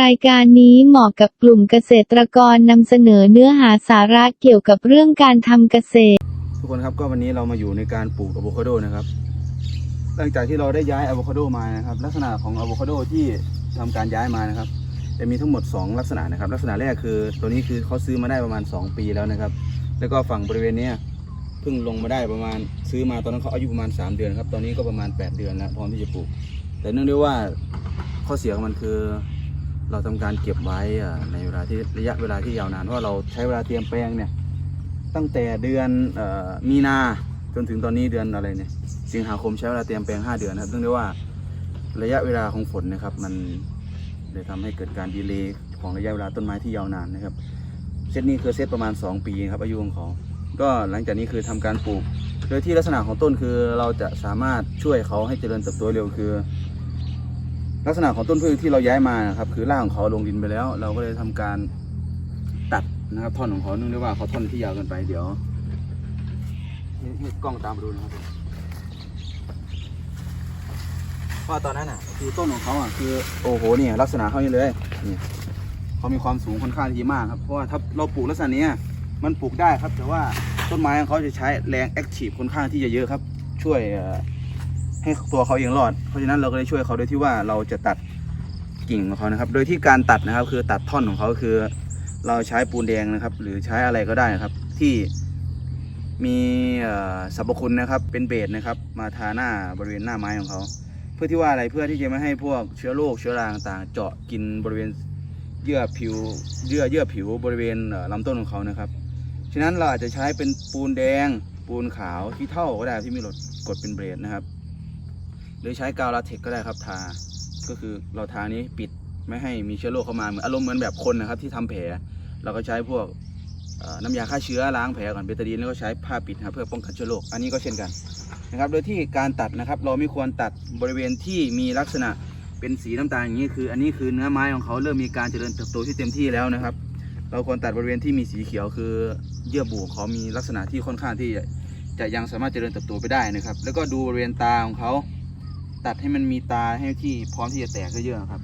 รายการนี้เหมาะกับกลุ่มเกษตรกรนำเสนอเนื้อหาสาระเกี่ยวกับเรื่องการทำเกษตร ทุกคนครับก็วันนี้เรามาอยู่ในการปลูกอะโวคาโดนะครับ หลังจากที่เราได้ย้ายอะโวคาโดมานะครับ ลักษณะของอะโวคาโดที่ทำการย้ายมานะครับ จะมีทั้งหมด 2 ลักษณะนะครับ ลักษณะแรกคือตัวนี้คือเขาซื้อมาได้ประมาณ 2 ปีแล้วนะครับ แล้วก็ฝั่งบริเวณเนี้ยเพิ่งลงมาได้ประมาณซื้อมาตอนนั้นเขาอายุประมาณ 3 เดือนครับตอนนี้ก็ประมาณ 8 เดือนแล้วพร้อมที่จะปลูก แต่เนื่องด้วยว่าข้อเสียของมันคือ เราทำการเก็บไว้ในเวลาที่ระยะเวลาที่ยาวนานเพราะเราใช้เวลาเตรียมแปลงเนี่ยตั้งแต่เดือนออมีนาจนถึงตอนนี้เดือนอะไรเนี่ยสิงหาคมใช้เวลาเตรียมแปลง 5 เดือนนะครับเนื่องด้วยว่าระยะเวลาของฝนนะครับมันเลยทำให้เกิดการดีเลย์ของระยะเวลาต้นไม้ที่ยาวนานนะครับเซตนี้คือเซตประมาณ 2 ปีครับอายุของเขาก็หลังจากนี้คือทำการปลูก โดยที่ลักษณะของต้นคือเราจะสามารถช่วยเขาให้เจริญเติบโตเร็วคือ ลักษณะของต้นพืชที่เราย้ายมานะครับคือรากของเขาลงดินไปแล้ว เราก็เลยทำการตัดนะครับท่อนของเขาเนื่องด้วยว่าเขาท่อนที่ยาวเกินไปเดี๋ยวให้กล้องตามดูนะครับผมเพราะตอนนั้นอะคือต้นของเขาอะคือโอ้โหเนี่ยลักษณะเขานี่เลยนี่เขามีความสูงค่อนข้างที่มากครับเพราะว่าถ้าเราปลูกลักษณะนี้มันปลูกได้ครับ แต่ว่าต้นไม้ของเขาจะใช้แรงแอคทีฟค่อนข้างที่จะเยอะครับ ช่วยอ่อ ให้ตัวเขาเองรอด เพราะฉะนั้นเราก็เลยช่วยเขาโดยที่ว่าเราจะตัดกิ่งของเขานะครับ โดยที่การตัดนะครับ คือตัดท่อนของเขาคือ เราใช้ปูนแดงนะครับ หรือใช้อะไรก็ได้นะครับ ที่มีสรรพคุณนะครับ เป็นเบสนะครับ มาทาหน้าบริเวณหน้าไม้ของเขา เพื่อที่ว่าอะไรเพื่อที่จะไม่ให้พวกเชื้อโรคเชื้อราต่างๆ เจาะกินบริเวณเยื่อผิวเยื่อเยื่อผิวบริเวณเอ่อลำต้นของเขานะครับ ฉะนั้นเราอาจจะใช้เป็นปูนแดงปูนขาวที่เท่าก็ได้ที่มีรถกดเป็นเบสนะครับ หรือใช้กาวลาเทกก็ได้ครับทา ก็คือเราทานี้ปิดไม่ให้มีเชื้อโรคเข้ามาเหมือนอารมณ์เหมือนแบบคนนะครับที่ทำแผล เราก็ใช้พวกน้ำยาฆ่าเชื้อล้างแผลก่อนเบตาดีนแล้วก็ใช้ผ้าปิดนะเพื่อป้องกันเชื้อโรคอันนี้ก็เช่นกันนะครับ โดยที่การตัดนะครับ เราไม่ควรตัดบริเวณที่มีลักษณะเป็นสีน้ำตาลอย่างนี้คือ อันนี้คือเนื้อไม้ของเขาเริ่มมีการเจริญเติบโตที่เต็มที่แล้วนะครับ เราควรตัดบริเวณที่มีสีเขียวคือเยื่อบุของเขามีลักษณะที่ค่อนข้างที่จะจะยังสามารถเจริญเติบโตไปได้นะครับ แล้วก็ดูบริเวณตาของเขา ตัดให้มันมีตาให้ที่พร้อมที่จะแตกเยอะๆครับ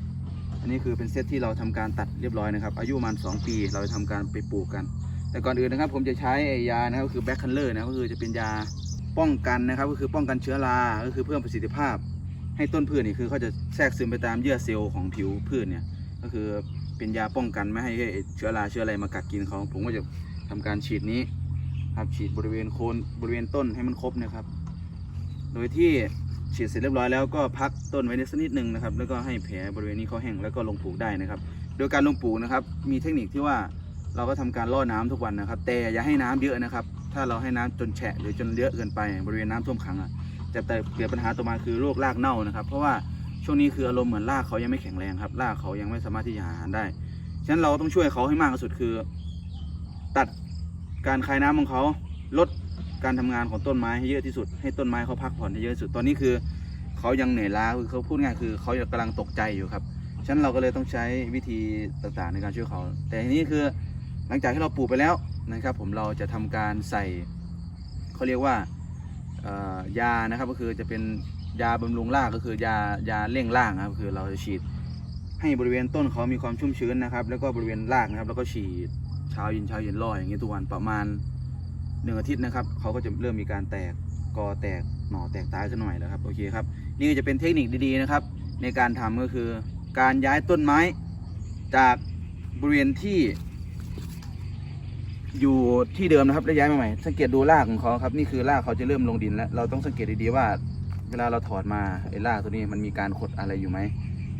อันนี้คือเป็นเซตที่เราทำการตัดเรียบร้อยนะครับ อายุประมาณ2ปีเราจะทำการไปปลูกกัน แต่ก่อนอื่นนะครับผมจะใช้ยานะครับก็คือแบ็คคันเลอร์นะก็คือจะเป็นยาป้องกันนะครับ ก็คือป้องกันเชื้อรา ก็คือเพิ่มประสิทธิภาพ ให้ต้นพืชนี่คือเขาจะแทรกซึมไปตามเยื่อเซลล์ของผิวพืชเนี่ย ก็คือเป็นยาป้องกันไม่ให้เชื้อราเชื้ออะไรมากัดกินเขาผมก็จะทำการฉีดนี้ครับฉีดบริเวณโคนบริเวณต้นให้มันครบนะครับ โดยที่ ฉีดเสร็จเรียบร้อยแล้วก็พักต้นไว้ในสักนิดหนึ่งนะครับ แล้วก็ให้แผลบริเวณนี้เขาแห้งแล้วก็ลงปลูกได้นะครับ โดยการลงปลูกนะครับ มีเทคนิคที่ว่าเราก็ทำการล่อน้ำทุกวันนะครับ แต่อย่าให้น้ำเยอะนะครับ ถ้าเราให้น้ำจนแฉะหรือจนเยอะเกินไปบริเวณน้ำท่วมขังอะจะแต่เกิดปัญหาต่อมาคือโรครากเน่านะครับ เพราะว่าช่วงนี้คืออารมณ์เหมือนรากเขายังไม่แข็งแรงครับรากเขายังไม่สามารถที่จะหาอาหารได้ฉะนั้นเราต้องช่วยเขาให้มากที่สุดคือ ตัดการคายน้ำของเขาลด การทำงานของต้นไม้ให้เยอะที่สุด ให้ต้นไม้เขาพักผ่อนให้เยอะที่สุด ตอนนี้คือเขายังเหนื่อยล้าคือเขาพูดง่ายคือเขากำลังตกใจอยู่ครับฉะนั้นเราก็เลยต้องใช้วิธีต่างๆในการช่วยเขา แต่ทีนี้คือหลังจากที่เราปลูกไปแล้วนะครับ ผมเราจะทำการใส่เขาเรียกว่ายานะครับ ก็คือจะเป็นยาบำรุงรากก็คือยายาเร่งรากครับคือเราจะฉีดให้บริเวณต้นเขามีความชุ่มชื้นนะครับ แล้วก็บริเวณรากนะครับ แล้วก็ฉีดเช้าเย็นเช้าเย็นรออย่างเงี้ทุกวันประมาณ หนึ่งอาทิตย์นะครับเขาก็จะเริ่มมีการแตกกอแตกหน่อแตกตายขึ้นหน่อยแล้วครับโอเคครับนี่จะเป็นเทคนิคดีๆนะครับ ในการทำก็คือการย้ายต้นไม้จากบริเวณที่ อยู่ที่เดิมนะครับแล้วย้ายมาใหม่สังเกตดูรากของเขาครับนี่คือรากเขาจะเริ่มลงดินแล้วเราต้องสังเกตดีๆว่า เวลาเราถอดมาไอ้รากตัวนี้มันมีการขดอะไรอยู่ไหม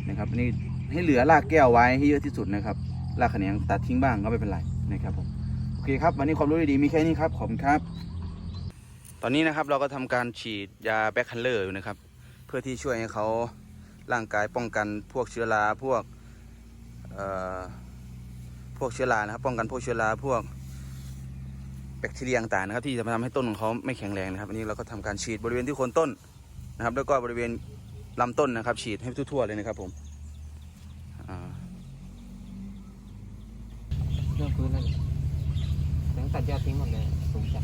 นะครับนี่ให้เหลือรากแก้วไว้ให้เยอะที่สุดนะครับรากแขนงตัดทิ้งบ้างก็ไม่เป็นไรนะครับผม เคครับ วันนี้ความรู้ดีๆมีแค่นี้ครับ ขอบคุณครับ ตอนนี้นะครับเราก็ทำการฉีดยาแบคคันเลอร์อยู่นะครับ เพื่อที่ช่วยให้เขาร่างกายป้องกันพวกเชื้อราพวกเอ่อพวกเชื้อรานะครับ ป้องกันพวกเชื้อราพวกแบคทีเรียต่างๆนะครับ ที่จะมาทำให้ต้นของเขาไม่แข็งแรงนะครับอันนี้เราก็ทำการฉีดบริเวณที่โคนต้นนะครับ แล้วก็บริเวณลำต้นนะครับ ฉีดให้ทั่วๆเลยนะครับผมอ่าเรื่องพื้นนั่นเสียง ตัดยอทิ้งหมดเลยสูงจัด